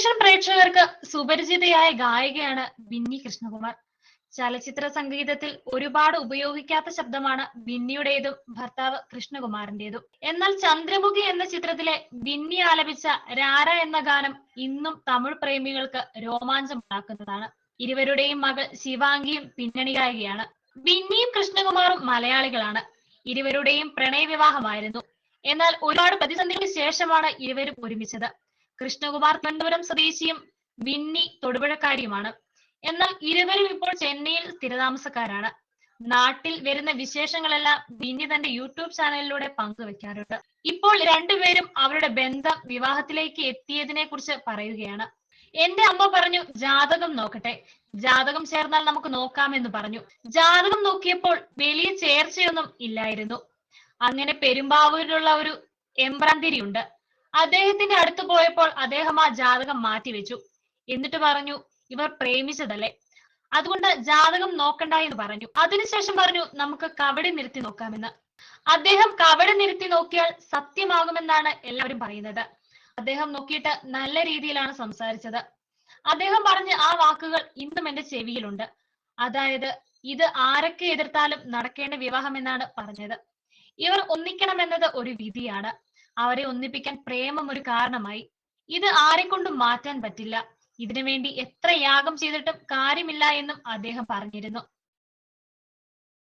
Television പ്രേക്ഷകർക്ക് സുപരിചിതയായ ഗായികയാണ് ബിന്നി കൃഷ്ണകുമാർ. ചലച്ചിത്ര സംഗീതത്തിൽ ഒരുപാട് ഉപയോഗിക്കാത്ത ശബ്ദമാണ് ബിന്നിയുടേതും ഭർത്താവ് കൃഷ്ണകുമാറിന്റേതും. എന്നാൽ ചന്ദ്രമുഖി എന്ന ചിത്രത്തിലെ ബിന്നി ആലപിച്ച രാര എന്ന ഗാനം ഇന്നും തമിഴ് പ്രേമികൾക്ക് രോമാഞ്ചമുണ്ടാക്കുന്നതാണ്. ഇരുവരുടെയും മകൾ ശിവാംഗിയും പിന്നണി ഗായികയാണ്. ബിന്നിയും കൃഷ്ണകുമാറും മലയാളികളാണ്. ഇരുവരുടെയും പ്രണയവിവാഹമായിരുന്നു. എന്നാൽ ഒരുപാട് പ്രതിസന്ധികൾക്ക് ശേഷമാണ് ഇരുവരും ഒരുമിച്ചത്. കൃഷ്ണകുമാർ തിരുവനന്തപുരം സ്വദേശിയും വിന്നി തൊടുപുഴക്കാരിയുമാണ്. എന്നാൽ ഇരുവരും ഇപ്പോൾ ചെന്നൈയിൽ സ്ഥിരതാമസക്കാരാണ്. നാട്ടിൽ വരുന്ന വിശേഷങ്ങളെല്ലാം വിന്നി തന്റെ യൂട്യൂബ് ചാനലിലൂടെ പങ്കുവെക്കാറുണ്ട്. ഇപ്പോൾ രണ്ടുപേരും അവരുടെ ബന്ധം വിവാഹത്തിലേക്ക് എത്തിയതിനെ കുറിച്ച് പറയുകയാണ്. എന്റെ അമ്മ പറഞ്ഞു ജാതകം നോക്കട്ടെ. ജാതകം ചേർന്നാൽ നമുക്ക് നോക്കാമെന്ന് പറഞ്ഞു. ജാതകം നോക്കിയപ്പോൾ വലിയ ചേർച്ചയൊന്നും ഇല്ലായിരുന്നു. അങ്ങനെ പെരുമ്പാവൂരിലുള്ള ഒരു എമ്പ്രാന്തിരിയുണ്ട് അദ്ദേഹത്തിന്റെ അടുത്ത് പോയപ്പോൾ അദ്ദേഹം ആ ജാതകം മാറ്റി വെച്ചു. എന്നിട്ട് പറഞ്ഞു ഇവർ പ്രേമിച്ചതല്ലേ? അതുകൊണ്ട് ജാതകം നോക്കണ്ട എന്ന് പറഞ്ഞു. അതിനുശേഷം പറഞ്ഞു നമുക്ക് കവടി നിരത്തി നോക്കാമെന്ന്. അദ്ദേഹം കവടി നിരത്തി നോക്കിയാൽ സത്യമാകുമെന്നാണ് എല്ലാവരും പറയുന്നത്. അദ്ദേഹം നോക്കിയിട്ട് നല്ല രീതിയിലാണ് സംസാരിച്ചത്. അദ്ദേഹം പറഞ്ഞ ആ വാക്കുകൾ ഇന്നും എന്റെ ചെവിയിലുണ്ട്. അതായത് ഇത് ആരൊക്കെ എതിർത്താലും നടക്കേണ്ട വിവാഹം എന്നാണ് പറഞ്ഞത്. ഇവർ ഒന്നിക്കണമെന്നത് ഒരു വിധിയാണ്. അവരെ ഒന്നിപ്പിക്കാൻ പ്രേമം ഒരു കാരണമായി. ഇത് ആരെക്കൊണ്ടും മാറ്റാൻ പറ്റില്ല. ഇതിനുവേണ്ടി എത്ര യാഗം ചെയ്തിട്ടും കാര്യമില്ല എന്നും അദ്ദേഹം പറഞ്ഞിരുന്നു.